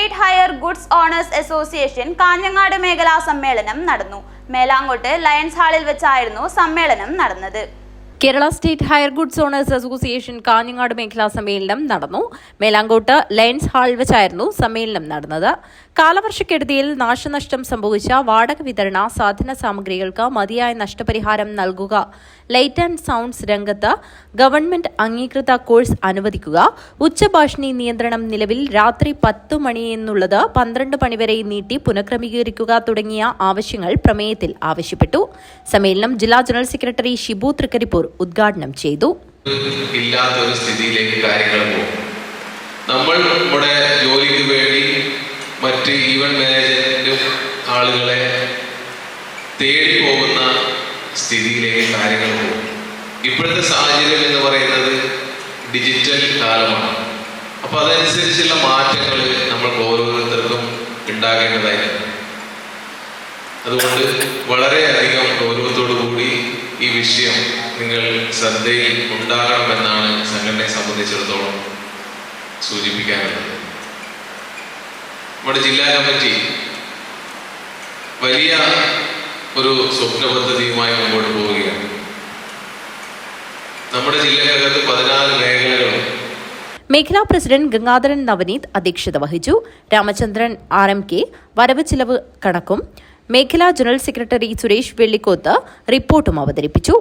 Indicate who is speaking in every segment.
Speaker 1: State hire goods owners association Kanhangad മേഖലാ സമ്മേളനം നടന്നു. മേലാങ്കോട്ട് ലയൺസ് ഹാളിൽ വെച്ചായിരുന്നു സമ്മേളനം നടന്നത്.
Speaker 2: Kerala state hire goods owners association Kanhangad മേഖലാ സമ്മേളനം നടന്നു മേലാങ്കോട്ട് ലയൻസ് ഹാൾ വെച്ചായിരുന്നു സമ്മേളനം നടന്നത് കാലവർഷക്കെടുതിയിൽ നാശനഷ്ടം സംഭവിച്ച വാടക വിതരണ സാധന സാമഗ്രികൾക്ക് മതിയായ നഷ്ടപരിഹാരം നൽകുക ലൈറ്റ് ആൻഡ് സൗണ്ട്സ് രംഗത്ത് ഗവൺമെന്റ് അംഗീകൃത കോഴ്സ് അനുവദിക്കുക ഉച്ചഭാഷിണി നിയന്ത്രണം നിലവിൽ രാത്രി പത്ത് മണി എന്നുള്ളത് പന്ത്രണ്ട് മണിവരെ നീട്ടി പുനഃക്രമീകരിക്കുക തുടങ്ങിയ ആവശ്യങ്ങൾ പ്രമേയത്തിൽ ആവശ്യപ്പെട്ടു സമ്മേളനം ജില്ലാ ജനറൽ സെക്രട്ടറി ഷിബു തൃക്കരിപ്പൂർ ഉദ്ഘാടനം ചെയ്തു.
Speaker 3: ഇല്ലാത്ത ഒരു സ്ഥിതിയിലേക്ക് കാര്യങ്ങൾ പോകും. നമ്മൾ നമ്മുടെ ജോലിക്ക് വേണ്ടി മറ്റ് ഈവന്റ് മാനേജ്മെന്റും ആളുകളെ തേടി പോകുന്ന സ്ഥിതിയിലേക്ക് കാര്യങ്ങൾ പോകും. ഇപ്പോഴത്തെ സാഹചര്യം എന്ന് പറയുന്നത് ഡിജിറ്റൽ കാലമാണ്. അപ്പൊ അതനുസരിച്ചുള്ള മാറ്റങ്ങൾ നമ്മൾ ഓരോരുത്തർക്കും ഉണ്ടാകേണ്ടതായിരുന്നു അതുകൊണ്ട് വളരെയധികം ഗൗരവത്തോടു കൂടി ഈ വിഷയം നിങ്ങൾ ശ്രദ്ധയിൽ ഉണ്ടാകണമെന്നാണ് സംഘടനയെ സംബന്ധിച്ചിടത്തോളം സൂചിപ്പിക്കാനുള്ളത്. നമ്മുടെ ജില്ലാ കമ്മിറ്റി വലിയ ഒരു സ്വപ്ന പദ്ധതിയുമായി മുമ്പോട്ട് പോവുകയാണ്. നമ്മുടെ ജില്ലക്കകത്ത് പതിനാല് മേഖലകളും
Speaker 2: മേഖലാ പ്രസിഡന്റ് ഗംഗാധരൻ നവനീത് അധ്യക്ഷത വഹിച്ചു. രാമചന്ദ്രൻ ആർ എം കെ വരവ് ചിലവ് കണക്കും മേഖലാ ജനറൽ സെക്രട്ടറി സുരേഷ് വെള്ളിക്കോത്ത് റിപ്പോർട്ടും അവതരിപ്പിച്ചു.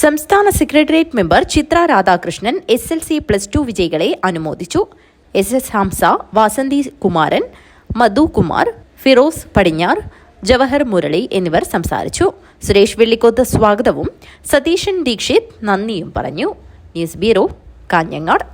Speaker 2: സംസ്ഥാന secretariat member Chitra Radhakrishnan S L C plus two വിജയികളെ അനുമോദിച്ചു. എസ് എസ് ഹംസ വാസന്തി കുമാരൻ മധു കുമാർ ഫിറോസ് പടിഞ്ഞാർ ജവഹർ മുരളി എന്നിവർ സംസാരിച്ചു. സുരേഷ് വെള്ളിക്കോത്ത് സ്വാഗതവും സതീശൻ ദീക്ഷിത് നന്ദിയും പറഞ്ഞു. News bureau Kanhangad.